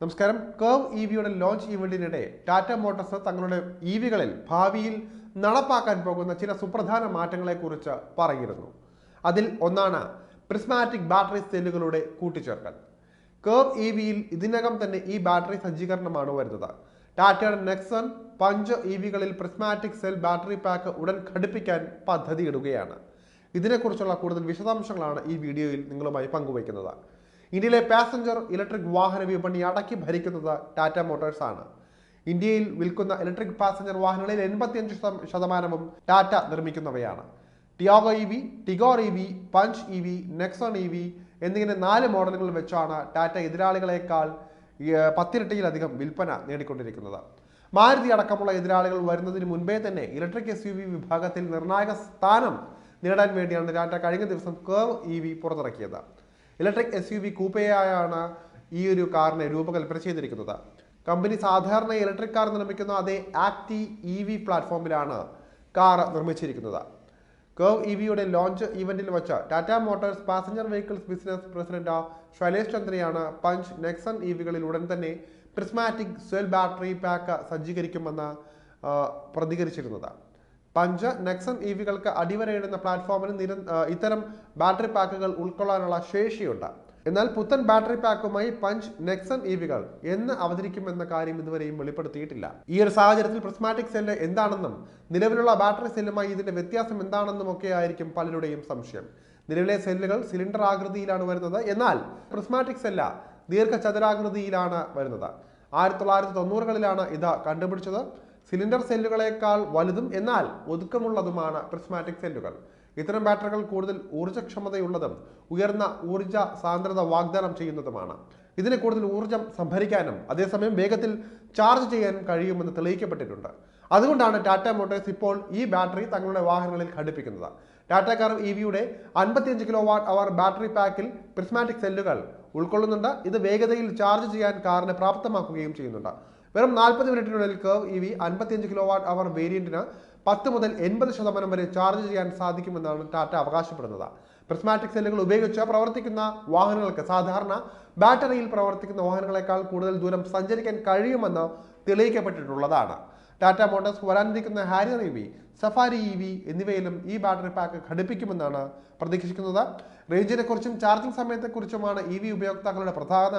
നമസ്കാരം. Curve E വിയുടെ launch ഇവന്റിനിടെ ടാറ്റ മോട്ടോഴ്സ് തങ്ങളുടെ ഇ വികളിൽ ഭാവിയിൽ നടപ്പാക്കാൻ പോകുന്ന ചില സുപ്രധാന മാറ്റങ്ങളെക്കുറിച്ച് പറഞ്ഞിരുന്നു അതിൽ ഒന്നാണ് പ്രിസ്മാറ്റിക് ബാറ്ററി സെല്ലുകളുടെ കൂട്ടിച്ചേർക്കൽ. കർവ് ഇ വിയിൽ ഇതിനകം തന്നെ ഈ ബാറ്ററി സജ്ജീകരണമാണ് വരുന്നത്. ടാറ്റയുടെ നെക്സൺ പഞ്ച് ഇ വികളിൽ പ്രിസ്മാറ്റിക് സെൽ ബാറ്ററി പാക്ക് ഉടൻ ഘടിപ്പിക്കാൻ പദ്ധതിയിടുകയാണ്. ഇതിനെക്കുറിച്ചുള്ള കൂടുതൽ വിശദാംശങ്ങളാണ് ഈ വീഡിയോയിൽ നിങ്ങളുമായി പങ്കുവയ്ക്കുന്നത്. ഇന്ത്യയിലെ പാസഞ്ചർ ഇലക്ട്രിക് വാഹന വിപണി അടക്കി ഭരിക്കുന്നത് ടാറ്റ മോട്ടോഴ്സാണ് ഇന്ത്യയിൽ വിൽക്കുന്ന ഇലക്ട്രിക് പാസഞ്ചർ വാഹനങ്ങളിൽ എൺപത്തിയഞ്ച് ശതം- ശതമാനവും Tata നിർമ്മിക്കുന്നവയാണ്. Tiago E V Tigor E V punch E V Nexon E V എന്നിങ്ങനെ നാല് മോഡലുകൾ വെച്ചാണ് ടാറ്റ എതിരാളികളെക്കാൾ പത്തിരട്ടിയിലധികം വിൽപ്പന നേടിക്കൊണ്ടിരിക്കുന്നത്. മാരുതി അടക്കമുള്ള എതിരാളികൾ വരുന്നതിന് മുൻപേ തന്നെ ഇലക്ട്രിക് എസ് യു വി വിഭാഗത്തിൽ നിർണായക സ്ഥാനം നേടാൻ വേണ്ടിയാണ് ടാറ്റ കഴിഞ്ഞ ദിവസം കേവ് ഇ വി പുറത്തിറക്കിയത്. ഇലക്ട്രിക് എസ് യു വി കൂപ്പയായാണ് ഈ ഒരു കാറിനെ രൂപകൽപ്പന ചെയ്തിരിക്കുന്നത്. കമ്പനി സാധാരണ ഇലക്ട്രിക് കാർ നിർമ്മിക്കുന്ന അതേ ആക്ടി ഇ വി പ്ലാറ്റ്ഫോമിലാണ് കാർ നിർമ്മിച്ചിരിക്കുന്നത്. കർവ് ഇ വിയുടെ ലോഞ്ച് ഇവന്റിൽ വെച്ച് Tata Motors passenger vehicles business president Shailesh ചന്ദ്രയാണ് Punch Nexon E വികളിൽ ഉടൻ തന്നെ പ്രിസ്മാറ്റിക് സെൽ ബാറ്ററി പാക്ക് സജ്ജീകരിക്കുമെന്ന് പ്രതികരിച്ചിരുന്നത്. പഞ്ച് നെക്സൺ ഇ വികൾക്ക് അടിവരയിടുന്ന പ്ലാറ്റ്ഫോമിന് നിര ഇത്തരം ബാറ്ററി പാക്കുകൾ ഉൾക്കൊള്ളാനുള്ള ശേഷിയുണ്ട്. എന്നാൽ പുത്തൻ ബാറ്ററി പാക്കുമായി പഞ്ച് നെക്സൺ ഇ വികൾ എന്ന് അവതരിക്കുമെന്ന കാര്യം ഇതുവരെയും വെളിപ്പെടുത്തിയിട്ടില്ല. ഈ ഒരു സാഹചര്യത്തിൽ പ്രിസ്മാറ്റിക് സെല്ല് എന്താണെന്നും നിലവിലുള്ള ബാറ്ററി സെല്ലുമായി ഇതിന്റെ വ്യത്യാസം എന്താണെന്നും ഒക്കെ ആയിരിക്കും പലരുടെയും സംശയം. നിലവിലെ സെല്ലുകൾ സിലിണ്ടർ ആകൃതിയിലാണ് വരുന്നത്. എന്നാൽ പ്രിസ്മാറ്റിക് സെല്ല ദീർഘചതുരാകൃതിയിലാണ് വരുന്നത്. ആയിരത്തി തൊള്ളായിരത്തി തൊണ്ണൂറുകളിലാണ് ഇത് കണ്ടുപിടിച്ചത്. സിലിണ്ടർ സെല്ലുകളേക്കാൾ വലുതും എന്നാൽ ഒതുക്കമുള്ളതുമാണ് പ്രിസ്മാറ്റിക് സെല്ലുകൾ. ഇത്തരം ബാറ്ററികൾ കൂടുതൽ ഊർജക്ഷമതയുള്ളതും ഉയർന്ന ഊർജ സാന്ദ്രത വാഗ്ദാനം ചെയ്യുന്നതുമാണ്. ഇതിന് കൂടുതൽ ഊർജം സംഭരിക്കാനും അതേസമയം വേഗത്തിൽ ചാർജ് ചെയ്യാനും കഴിയുമെന്ന് തെളിയിക്കപ്പെട്ടിട്ടുണ്ട്. അതുകൊണ്ടാണ് ടാറ്റ മോട്ടോഴ്സ് ഇപ്പോൾ ഈ ബാറ്ററി തങ്ങളുടെ വാഹനങ്ങളിൽ ഘടിപ്പിക്കുന്നത്. ടാറ്റ കാർ ഇ വിയുടെ അൻപത്തിയഞ്ച് കിലോ വാട്ട് അവർ ബാറ്ററി പാക്കിൽ പ്രിസ്മാറ്റിക് സെല്ലുകൾ ഉൾക്കൊള്ളുന്നുണ്ട്. ഇത് വേഗതയിൽ ചാർജ് ചെയ്യാൻ കാറിനെ പ്രാപ്തമാക്കുകയും ചെയ്യുന്നുണ്ട്. വെറും നാൽപ്പത് മിനിറ്റിനുള്ളിൽ കർവ് ഇ വി അൻപത്തിയഞ്ച് കിലോ വാട്ട് അവർ വേരിയന്റിന് പത്ത് മുതൽ എൺപത് ശതമാനം വരെ ചാർജ് ചെയ്യാൻ സാധിക്കുമെന്നാണ് ടാറ്റ അവകാശപ്പെടുന്നത്. പ്രിസ്മാറ്റിക് സെല്ലുകൾ ഉപയോഗിച്ച് പ്രവർത്തിക്കുന്ന വാഹനങ്ങൾക്ക് സാധാരണ ബാറ്ററിയിൽ പ്രവർത്തിക്കുന്ന വാഹനങ്ങളെക്കാൾ കൂടുതൽ ദൂരം സഞ്ചരിക്കാൻ കഴിയുമെന്ന് തെളിയിക്കപ്പെട്ടിട്ടുള്ളതാണ്. ടാറ്റ മോട്ടോഴ്സ് വരാനിരിക്കുന്ന Harrier E V Safari E V എന്നിവയിലും ഈ ബാറ്ററി പാക്ക് ഘടിപ്പിക്കുമെന്നാണ് പ്രതീക്ഷിക്കുന്നത്. റേഞ്ചിനെക്കുറിച്ചും ചാർജിംഗ് സമയത്തെക്കുറിച്ചുമാണ് ഇ വി ഉപയോക്താക്കളുടെ പ്രധാന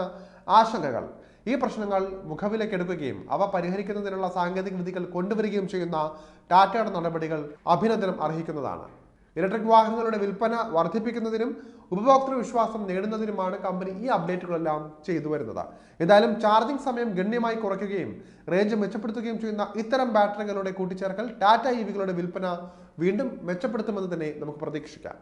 ആശങ്കകൾ. ഈ പ്രശ്നങ്ങൾ മുഖവിലക്കെടുക്കുകയും അവ പരിഹരിക്കുന്നതിനുള്ള സാങ്കേതിക വിദ്യകൾ കൊണ്ടുവരികയും ചെയ്യുന്ന ടാറ്റയുടെ നടപടികൾ അഭിനന്ദനം അർഹിക്കുന്നതാണ്. ഇലക്ട്രിക് വാഹനങ്ങളുടെ വിൽപ്പന വർദ്ധിപ്പിക്കുന്നതിനും ഉപഭോക്തൃ വിശ്വാസം നേടുന്നതിനുമാണ് കമ്പനി ഈ അപ്ഡേറ്റുകളെല്ലാം ചെയ്തു വരുന്നത്. എന്തായാലും ചാർജിംഗ് സമയം ഗണ്യമായി കുറയ്ക്കുകയും റേഞ്ച് മെച്ചപ്പെടുത്തുകയും ചെയ്യുന്ന ഇത്തരം ബാറ്ററികളുടെ കൂട്ടിച്ചേർക്കൽ ടാറ്റ ഇവികളുടെ വികളുടെ വിൽപ്പന വീണ്ടും മെച്ചപ്പെടുത്തുമെന്ന് തന്നെ നമുക്ക് പ്രതീക്ഷിക്കാം.